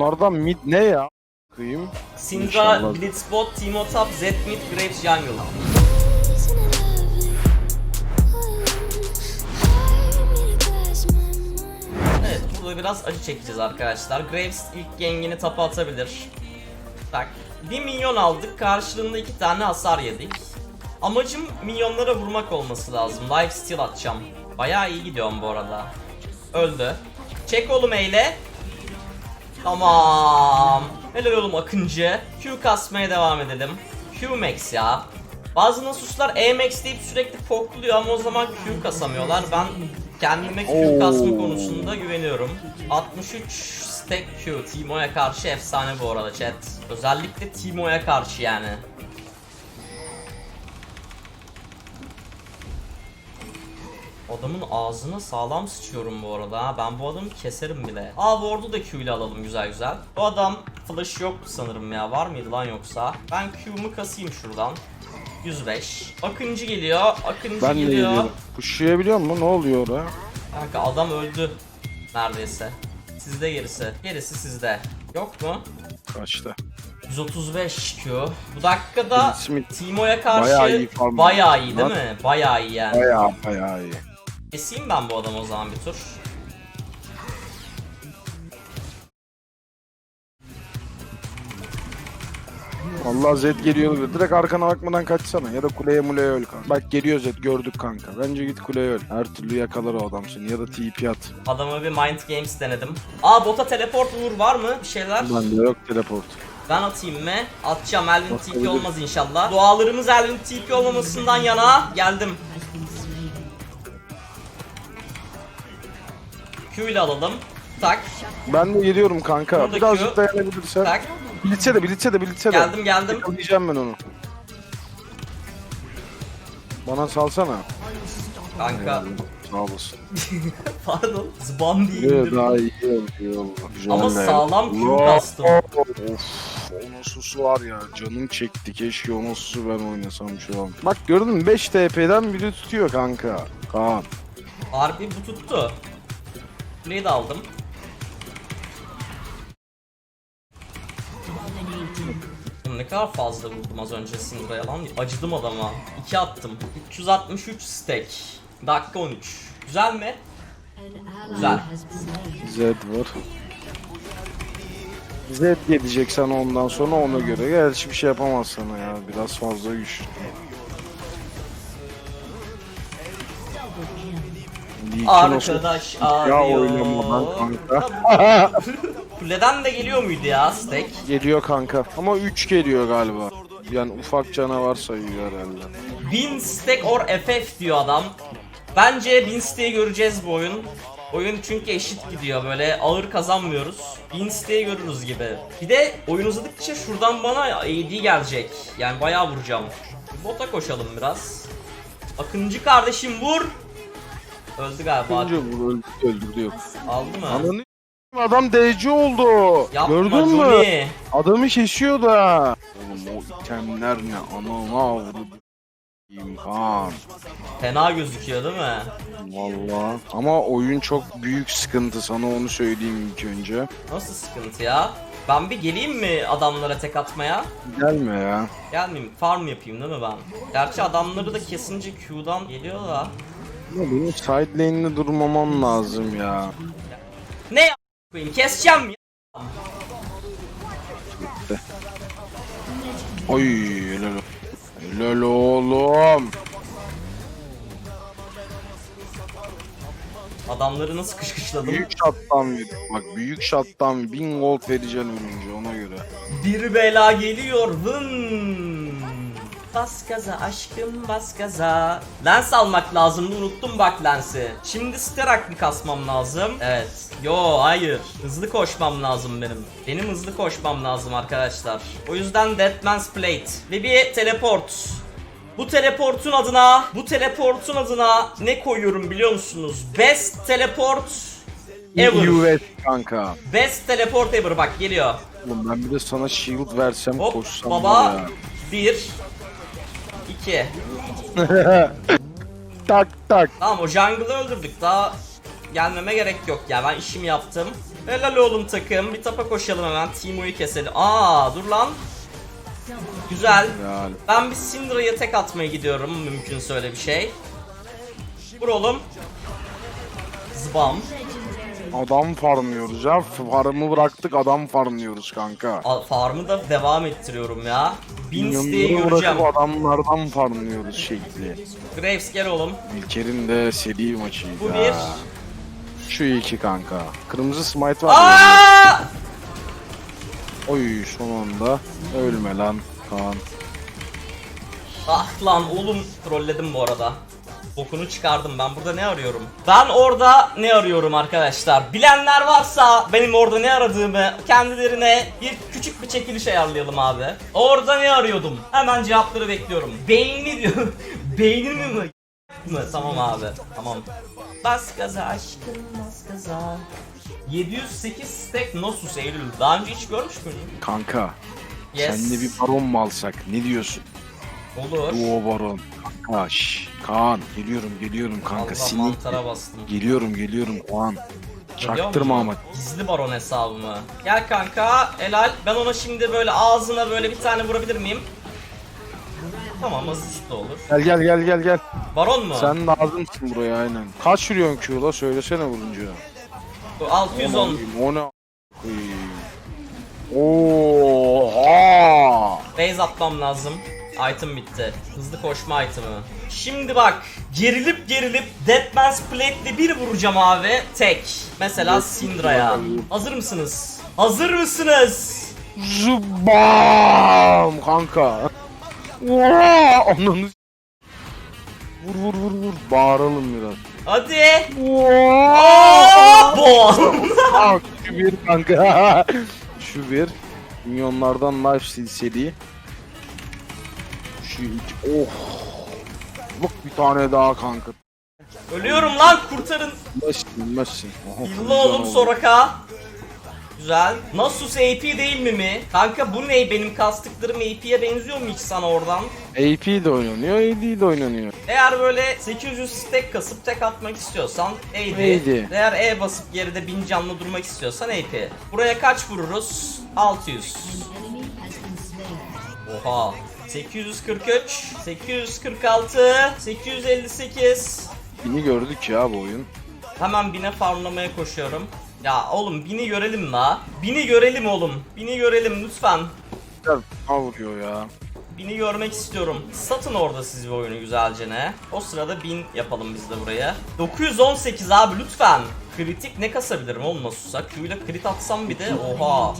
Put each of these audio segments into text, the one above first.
Bunlardan mid ne ya? Kıyım. Syndra. Blitzbot, Timo Top, Zed Mid, Graves Jungle. Evet burada biraz acı çekeceğiz arkadaşlar. Graves ilk gengini tapa atabilir. Bak bir milyon aldık karşılığında iki tane hasar yedik. Amacım milyonlara vurmak olması lazım. Life steal atacağım. Bayağı iyi gidiyorum bu arada. Öldü. Çek oğlum eyle. Tamam. Helal oğlum Akıncı. Q kasmaya devam edelim. Q max ya. Bazı nasuslar E max deyip sürekli pokluyor ama o zaman Q kasamıyorlar. Ben kendime Q kasma konusunda güveniyorum. 63 stack Q. Timo'ya karşı efsane bu arada chat. Özellikle Timo'ya karşı yani. Adamın ağzına sağlam sıçıyorum bu arada ha. Ben bu adamı keserim bile. Aa ward'u da Q ile alalım güzel güzel. Bu adam flash yok sanırım ya. Var mıydı lan yoksa? Ben Q'mu kasayım şuradan. 105. Akıncı geliyor. Akıncı Ben de geliyor. geliyorum. Pushlayabiliyor mu? Ne oluyor oraya? Kanka adam öldü. Neredeyse. Sizde gerisi. Gerisi sizde. Yok mu? Kaçta? 135 Q. Bu dakikada Timo'ya karşı Bayağı iyi bayağı iyi değil mi? Bayağı iyi yani. bayağı bayağı iyi. Keseyim ben bu adamı o zaman bir tur. Allah Zed geliyor. Direkt arkana bakmadan kaçsana ya da kuleye muleye öl kanka. Bak geliyor Zed gördük kanka. Bence git kuleye öl. Her türlü yakalar o adam seni ya da TP at. Adama bir Mind Games denedim. Aa bota teleport vur var mı? Bir şeyler. Bende yok teleport. Ben atayım mı? Atacağım. Elvin TP olmaz inşallah. Dualarımız Elvin TP olmamasından yana. Geldim. Q ile alalım. Tak. Ben de geliyorum kanka. Buradaki Birazcık dayanabilirsen. Tak. Blitze de blitze de blitze de. Geldim geldim. Yakalayacağım ben onu. Bana salsana. Kanka. Sağ olasın. Pardon. Zban diye indirdim. daha iyi oldu. iyi oldu. Güzel Ama de. sağlam Q Of, bastım. Of. O Nasus'u var ya canım çekti. Keşke o Nasus'u ben oynasam şu an. Bak gördün mü 5 TP'den biri tutuyor kanka. Kaan. Harbi bu tuttu. Kuleyi aldım. Ne kadar fazla vurdum az önce Syndra'ya lan. Acıdım adama. 2 attım. 363 stack. Dakika 13. Güzel mi? Güzel. Zed var. Zed gelecek sana ondan sonra ona göre. Gerçi bir şey yapamaz sana ya. Biraz fazla güçlü. Arkadaş Ya arıyor. oynamadan kanka. Kuleden de geliyor muydu ya stack? Geliyor kanka. Ama 3 geliyor galiba. Yani ufak canavar sayıyor herhalde. 1000 stack or FF diyor adam. Bence 1000 stack'i göreceğiz bu oyun. Oyun çünkü eşit gidiyor böyle ağır kazanmıyoruz. 1000 stack'i görürüz gibi. Bir de oyun uzadıkça şuradan bana AD gelecek. Yani bayağı vuracağım. Bota koşalım biraz. Akıncı kardeşim vur. Öldü galiba. Önce vur öldürdü, öldürdü yok. Aldı mı? Ananı adam DC oldu. Yapma Gördün mü? Johnny. Adamı kesiyor da. Oğlum o itemler ne? Anana avradı. İmkan. Fena gözüküyor değil mi? Valla. Ama oyun çok büyük sıkıntı sana onu söyleyeyim ilk önce. Nasıl sıkıntı ya? Ben bir geleyim mi adamlara tek atmaya? Gelme ya. Gelmeyeyim, farm yapayım değil mi ben? Gerçi adamları da kesince Q'dan geliyor da. Ama benim side lane'de durmamam lazım ya. Ne ya? Keseceğim ya. Oy helal. Helal oğlum. Adamları nasıl kışkışladım? Büyük shot'tan ver. Bak büyük shot'tan 1000 gold vereceğim önce ona göre. Bir bela geliyor. Vın. Bas gaza aşkım bas gaza. Lens almak lazımdı unuttum bak lensi. Şimdi sterak mı kasmam lazım? Evet. Yo hayır. Hızlı koşmam lazım benim. Benim hızlı koşmam lazım arkadaşlar. O yüzden Deadman's Plate. Ve bir teleport. Bu teleportun adına, bu teleportun adına ne koyuyorum biliyor musunuz? Best teleport ever. US kanka. Best teleport ever bak geliyor. Oğlum ben bir de sana shield versem Hop koşsam baba var ya. 1 2 Tak tak. Tamam o jungle'ı öldürdük daha gelmeme gerek yok ya. Ben işimi yaptım. Helal oğlum takım. Bir tapa koşalım hemen. Timo'yu keselim. Aa dur lan. Güzel. Yani. Ben bir Syndra'ya tek atmaya gidiyorum. Mümkünse öyle bir şey. Vur oğlum. Zbam. Adam farmlıyoruz ya. Farmı bıraktık adam farmlıyoruz kanka. Al- Farmı da devam ettiriyorum ya. Bin siteyi Milyonları göreceğim. bırakıp adamlardan farmlıyoruz şekli. Graves gel oğlum. İlker'in de seri maçıydı. Bu ha. bir. Şu iki kanka. Kırmızı smite var. ya. Aa! Oy son anda. Ölme lan Kaan. Ah lan oğlum trolledim bu arada. Bokunu çıkardım ben burada ne arıyorum? Ben orada ne arıyorum arkadaşlar? Bilenler varsa benim orada ne aradığımı kendilerine bir küçük bir çekiliş ayarlayalım abi. Orada ne arıyordum? Hemen cevapları bekliyorum. Beynini diyor. Beynini mi? Tamam abi. Tamam. Bas gaza aşkım bas gaza. 708 stack Nosus Eylül. Daha önce hiç görmüş müydün? Kanka. Yes. Sen de bir baron mu alsak? Ne diyorsun? Olur. Duo baron. Kanka şş. Kaan geliyorum geliyorum kanka. Allah Sinik. mantara bastım. Geliyorum geliyorum Kaan. Geliyor Çaktırma ama. Gizli baron hesabı mı? Gel kanka helal. Ben ona şimdi böyle ağzına böyle bir tane vurabilir miyim? Tamam asist de olur. Gel gel gel gel gel. Baron mu? Sen lazımsın buraya aynen. Kaç vuruyorsun Q'la söylesene vurunca. Bu 610. O ne? koyayım? Oha! Base atmam lazım. Item bitti. Hızlı koşma itemi. Şimdi bak. Gerilip gerilip Deadman's Plate'le bir vuracağım abi. Tek. Mesela Syndra'ya. Hazır mısınız? Hazır mısınız? Zubam kanka. Ananı Vur vur vur vur. Bağıralım biraz. Hadi. Bom. Şu bir kanka. Şu bir. Milyonlardan life silseliği. 2, oh. Bak bir tane daha kanka. Ölüyorum lan kurtarın. Laşın laşın. Yılla oğlum Soraka. Güzel. Nasus AP değil mi mi? Kanka bu ne? Benim kastıklarım AP'ye benziyor mu hiç sana oradan? AP de oynanıyor, AD de oynanıyor. Eğer böyle 800 stack kasıp tek atmak istiyorsan AD. AD. Eğer E basıp geride 1000 canlı durmak istiyorsan AP. Buraya kaç vururuz? 600. Oha. 843, 846, 858. Bini gördük ya bu oyun. Hemen bine farmlamaya koşuyorum. Ya oğlum bini görelim la. Bini görelim oğlum. Bini görelim lütfen. Güzel vuruyor ya. Bini görmek istiyorum. Satın orada siz bir oyunu güzelce ne. O sırada 1000 yapalım biz de buraya. 918 abi lütfen. Kritik ne kasabilirim oğlum nasılsa. Q ile crit atsam bir de oha.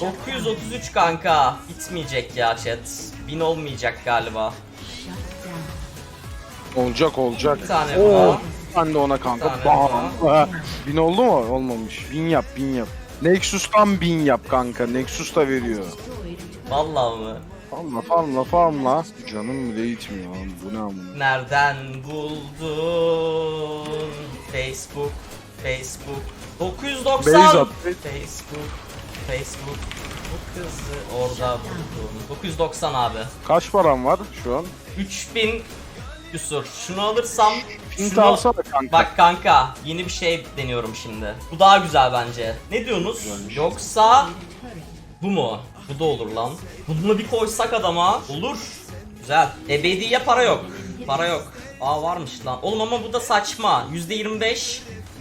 933 kanka. Bitmeyecek ya chat. 1000 olmayacak galiba. Olacak olacak. Bir tane Oo, daha. Ben de ona kanka. Bir tane Bam. bin oldu mu? Olmamış. Bin yap bin yap. Nexus'tan bin yap kanka. Nexus da veriyor. Vallahi mı? Farmla farmla farmla. Canım bile gitmiyor lan. Bu ne amına. Nereden buldun? Facebook, Facebook. 990. Base at. Facebook, Facebook. Bu kızı orada buldum. 990 abi. Kaç param var şu an? 3000 küsur. Şunu alırsam Pint şunu... alsana kanka. Bak kanka yeni bir şey deniyorum şimdi. Bu daha güzel bence. Ne diyorsunuz? Yoksa bu mu? Bu da olur lan. Bunu bir koysak adama olur. Güzel. Ebediye para yok. Para yok. Aa varmış lan. Oğlum ama bu da saçma. %25.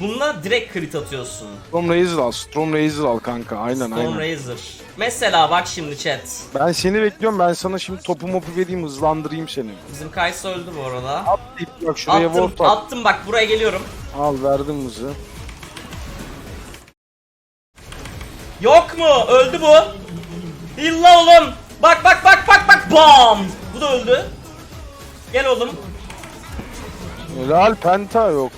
Bununla direkt crit atıyorsun. Storm Razor al. Storm Razor al kanka. Aynen Stone aynen. Razor. Mesela bak şimdi chat. Ben seni bekliyorum. Ben sana şimdi topu mopu vereyim hızlandırayım seni. Bizim Kaysa öldü bu arada. At deyip bak şuraya Attım, ward at. attım bak buraya geliyorum. Al verdim hızı. Yok mu? Öldü bu. İlla oğlum. Bak bak bak bak bak. Bam. Bu da öldü. Gel oğlum. Helal penta yok.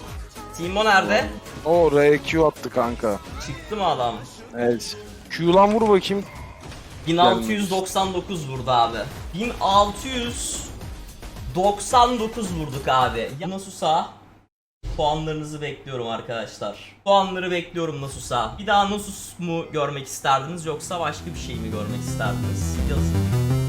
Timo nerede? O RQ attı kanka. Çıktı mı adam? Evet. Q'lan vur bakayım. 1699 vurdu abi. 1699 vurduk abi. Ya Nasus'a puanlarınızı bekliyorum arkadaşlar. Puanları bekliyorum Nasus'a. Bir daha Nasus mu görmek isterdiniz yoksa başka bir şey mi görmek isterdiniz? Yazın.